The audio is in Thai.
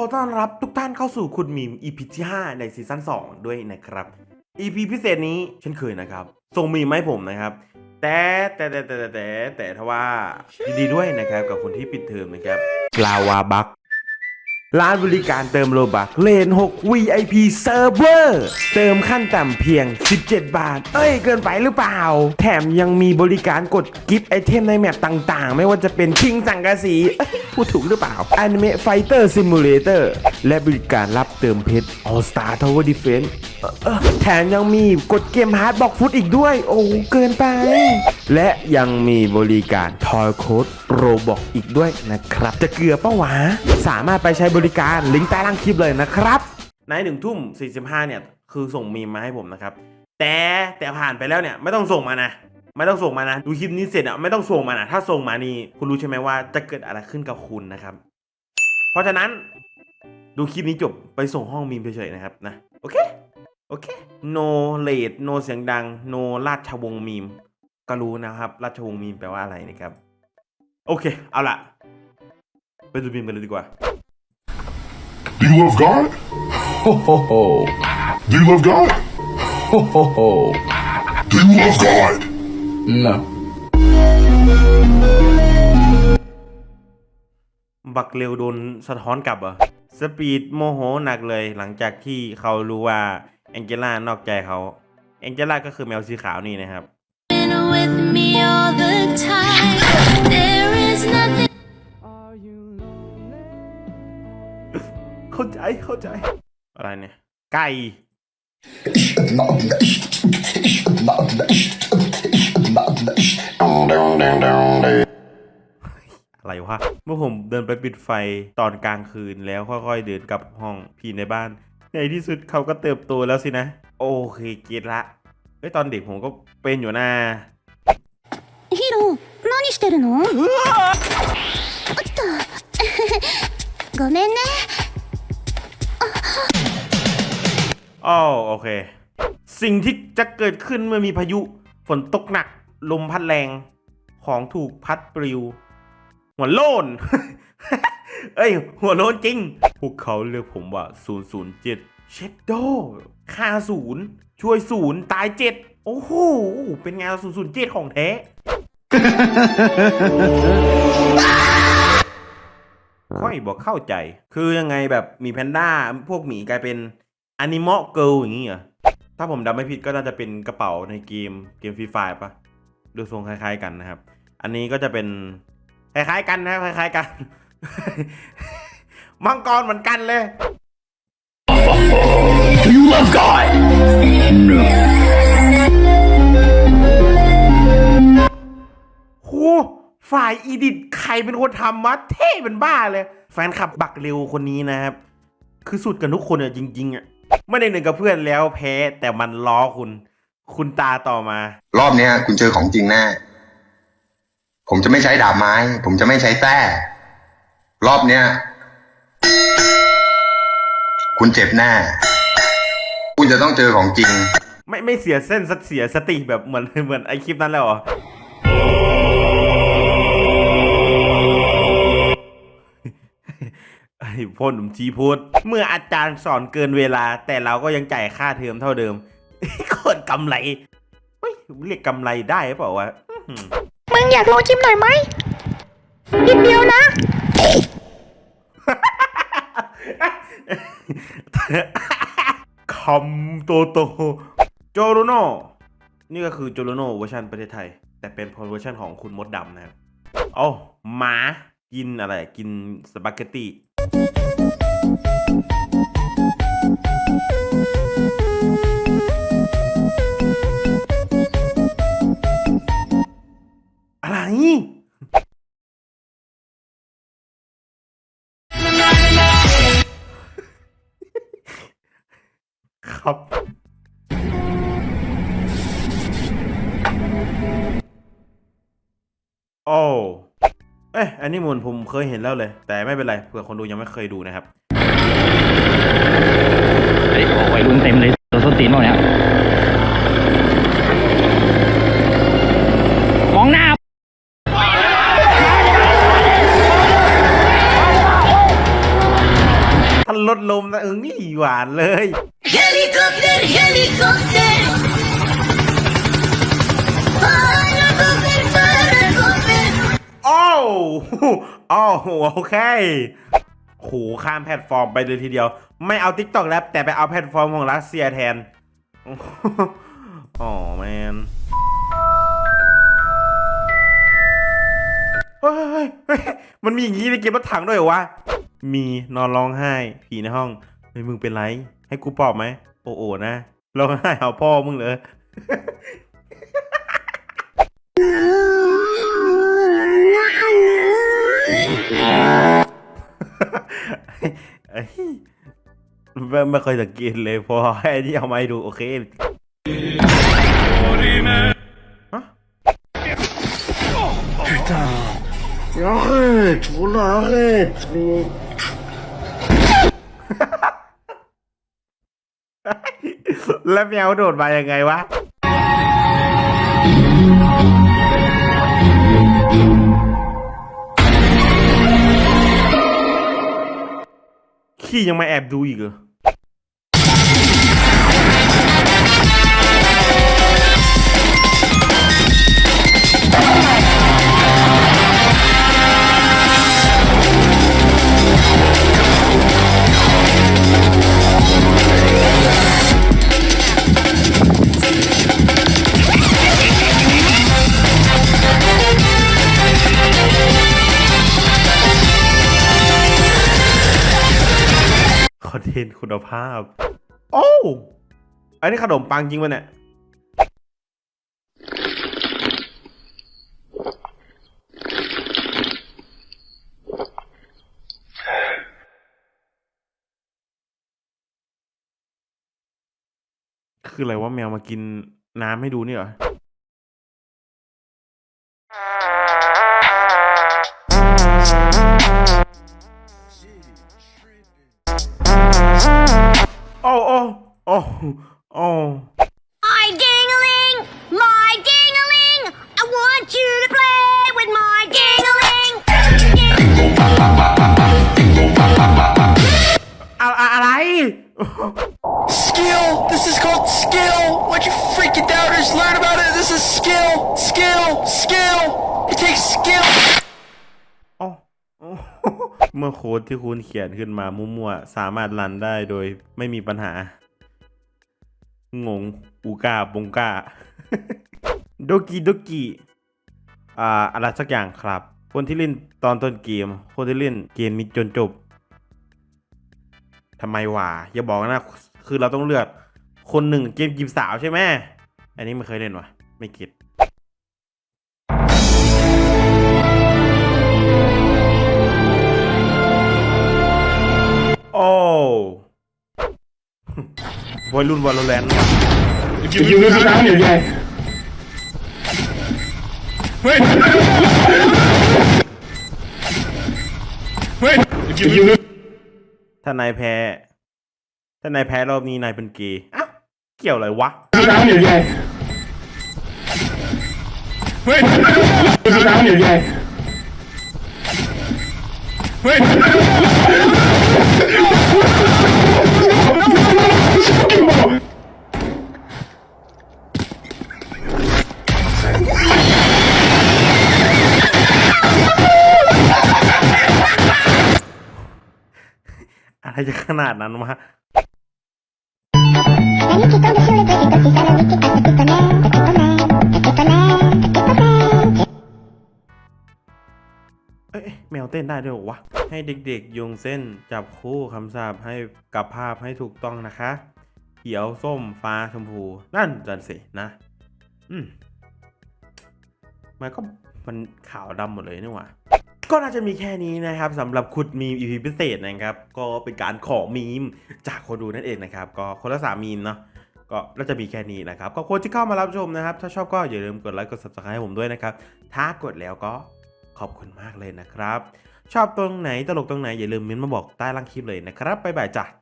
อต้อนรับทุกท่านเข้าสู่คุณมีม EP ที่ 5 ในซีซั่น2 ด้วยนะครับ EP พิเศษนี้เช่นเคยนะครับ ส่งมีมให้ผมนะครับ แต่แต่แต่แต่แต่แต่แต่ทว่ายินดีด้วยนะครับกับคนที่ปิดเทอมนะครับ ลาวาบัก ร้านบริการเติมโลบักเลน 6 VIP Server เติมขั้นต่ำเพียง 17 บาท เอ้ย เกินไปหรือเปล่า แถมยังมีบริการกดกิฟต์ไอเทมในแมปต่าง ๆ ไม่ว่าจะเป็นชิงสังกะสีพูดถูกหรือเปล่า Anime Fighter Simulator และบริการรับเติมเพชร All Star Tower Defense เอ่อเอ่อแถมยังมีกดเกมฮาร์ดบอกฟุตอีกด้วย โอ้เกินไป และยังมีบริการทอยโค้ดโรบอกอีกด้วยนะครับ จะเกลือป้าวะ สามารถไปใช้บริการลิงก์ใต้ล่างคลิปเลยนะครับในหนึ่งทุ่ม45เนี่ยคือส่งมีมมาให้ผมนะครับ แต่แต่ผ่านไปแล้วเนี่ยไม่ต้องส่งมานะไม่ต้องส่งมานะดูคลิปนี้เสร็จอะไม่ต้องส่งมานะถ้าส่งมานี่คุณรู้ใช่ไหมว่าจะเกิดอะไรขึ้นกับคุณนะครับ เพราะฉะนั้นดูคลิปนี้จบไปส่งห้องมีมเฉยๆนะครับนะโอเคโอเค no late no เสียงดัง no ราชวงศ์มีมก็รู้นะครับ ราชวงศ์มีมแปลว่าอะไรนะครับ โอเค เอาละไปดูมีมกันเลยดีกว่า you love God? Ho ho ho. Do you love God? Ho ho ho. Do you love God? No. บักเร็วโดนสะท้อนกลับเหรอสปีดโมโหหนักเลยหลังจากที่เขารู้ว่าแองเจล่านอกใจเขาแองเจล่าก็คือแมวสีขาวนี่นะครับเข้าใจเข้าใจ อะไรเนี่ย ไก่ อะไรวะ เมื่อผมเดินไปปิดไฟตอนกลางคืนแล้วค่อยๆเดินกลับห้องพี่ในบ้าน ในที่สุดเขาก็เติบโตแล้วสินะ โอเคเก็ตละเฮ้ยตอนเด็กผมก็เป็นอยู่นะ ヒロ、何してるのおっと。ごめんね。 อ้าวโอเค สิ่งที่จะเกิดขึ้นเมื่อมีพายุ ฝนตกหนัก ลมพัดแรง ของถูกพัดปลิว หัวโลน เอ้ย หัวโลนจริง พวกเขาเรียกผมว่า 007 เชดโดค่าศูนย์ช่วยศูนย์ตายเจ็ดโอ้โห เป็นงาน 007 ของแท้ ค่อยบอกเข้าใจ คือยังไงแบบมีแพนด้า พวกหมีกลายเป็น อนิมอลเกิลอย่างนี้เหรอ ถ้าผมจำไม่ผิดก็น่าจะเป็นกระเป๋าในเกมเกมฟรีไฟปะดูทรงคล้ายๆกันนะครับ อันนี้ก็จะเป็นคล้ายๆกันนะครับคล้ายๆกัน มังกรเหมือนกันเลย Do you love God? No. โหฝ่ายอีดิทใครเป็นคนทำวะเท่เป็นบ้าเลย แฟนคลับบักเร็วคนนี้นะครับ คือสุดกันทุกคนอะจริง ๆอะ ไม่ได้หนึ่งกับเพื่อนแล้วแพ้แต่มันล้อคุณ คุณตาต่อมา รอบเนี้ย คุณเจอของจริงแน่ ผมจะไม่ใช้ดาบไม้ ผมจะไม่ใช้แต้ รอบเนี้ย คุณเจ็บแน่ คุณจะต้องเจอของจริง ไม่ไม่เสียเส้นเสียสติแบบเหมือนเหมือนไอคลิปนั้นแล้วเหรอ พ่นหนุ่มจีพูดเมื่ออาจารย์สอนเกินเวลา แต่เราก็ยังจ่ายค่าเทอมเท่าเดิมโคตรกำไรเฮ้ยเรียกกำไรได้หรือเปล่าวะมึงอยากลองชิมหน่อยไหมนิดเดียวนะคำโตโตโจโรโนนี่ก็คือโจโรโนเวอร์ชันประเทศไทย แต่เป็นเวอร์ชันของคุณมดดำนะครับโอ้หมากินอะไรกินสปาเกตตี อะไร ครับ โอ้ อ๊ะอันนี้มูลผมเคยเห็นแล้วเลย แต่ไม่เป็นไรเผื่อคนดูยังไม่เคยดูนะครับเฮ้ยโอ้วัยรุ่นเต็มเลยตัวส้นตีนหมดเนี่ยมองหน้าอทันลดลมนะเออนี่หวานเลยヘリ โอ้าวอ้าวโอเคโหข้ามแพลตฟอร์มไปเลยทีเดียว ไม่เอา t ิ k t o k แล้วแต่ไปเอาแพลตฟอร์มของรัสเซียแทนอ๋อแมนมันมีอย่างนี้ในเกมรถถังด้วยเหรอวะ มีนอนร้องไห้ ผีในห้องเฮ้ยมึงเป็นไร ให้กูปลอบไหม โอ้โอนะร้องไห้เอาพ่อมึงเลย เอ้ย ไม่ไม่เคยสังเกตเลยพอไอ้นี่เอามาให้ดูโอเคฮะแล้วแมวโดดมายังไงวะ ขี้ยังมาแอบดูอีกเหรอ คอนเทนต์คุณภาพ โอ้อันนี้ขนมปังจริงวะเนี่ยคืออะไรว่าแมวมากินน้ำให้ดูนี่เหรอ โอ้โอ้โอ้ My ding-a-ling, my ding-a-ling, I want you to play with my ding-a-ling. อะอะอะไร Skill! This is called skill! Why'd you freaking doubters learn about it? This is skill! Skill! Skill! It takes skill! อ๋ออ๋อ เมื่อโค้ดที่คุณเขียนขึ้นมามั่วๆ สามารถรันได้โดยไม่มีปัญหา งง อูกาบงกาโดกิโดกิอ่าอะไรสักอย่างครับ คนที่เล่นตอนต้นเกม คนที่เล่นเกมนี้จนจบทำไมวะอย่าบอกนะ คือเราต้องเลือกคนหนึ่งเกมจีบสาวใช่ไหมอันนี้ไม่เคยเล่นวะไม่เก็ตโอ้ วัยรุ่นวอลเลนถ้านายแพ้ ถ้านายแพ้รอบนี้นายเป็นเกย์อ้าวเกี่ยวอะไรวะอ ะไรจะขนาดนั้นวะ 何着とんでしゅれてきときからにきたてきとねてきとね เอ้ยแมวเต้นได้ด้วยหรอวะ ให้เด็กๆโยงเส้นจับคู่คำสาปให้กับภาพให้ถูกต้องนะคะ เขียวส้มฟ้าชมพู นั่นจันสินะ อืมมันก็มันขาวดำหมดเลยนี่หว่าก็น่าจะมีแค่นี้นะครับสำหรับขุดมีม EP พิเศษนะครับ ก็เป็นการขอมีมจากคนดูนั่นเองนะครับ ก็คนละสามมีมเนาะก็น่าจะมีแค่นี้นะครับก็คนที่เข้ามารับชมนะครับ ถ้าชอบก็อย่าลืมกดไลค์กด subscribe ให้ผมด้วยนะครับ ถ้ากดแล้วก็ ขอบคุณมากเลยนะครับ ชอบตรงไหนตลกตรงไหนอย่าลืมเม้นมาบอกใต้ล่างคลิปเลยนะครับบ๊ายบายจ้ะ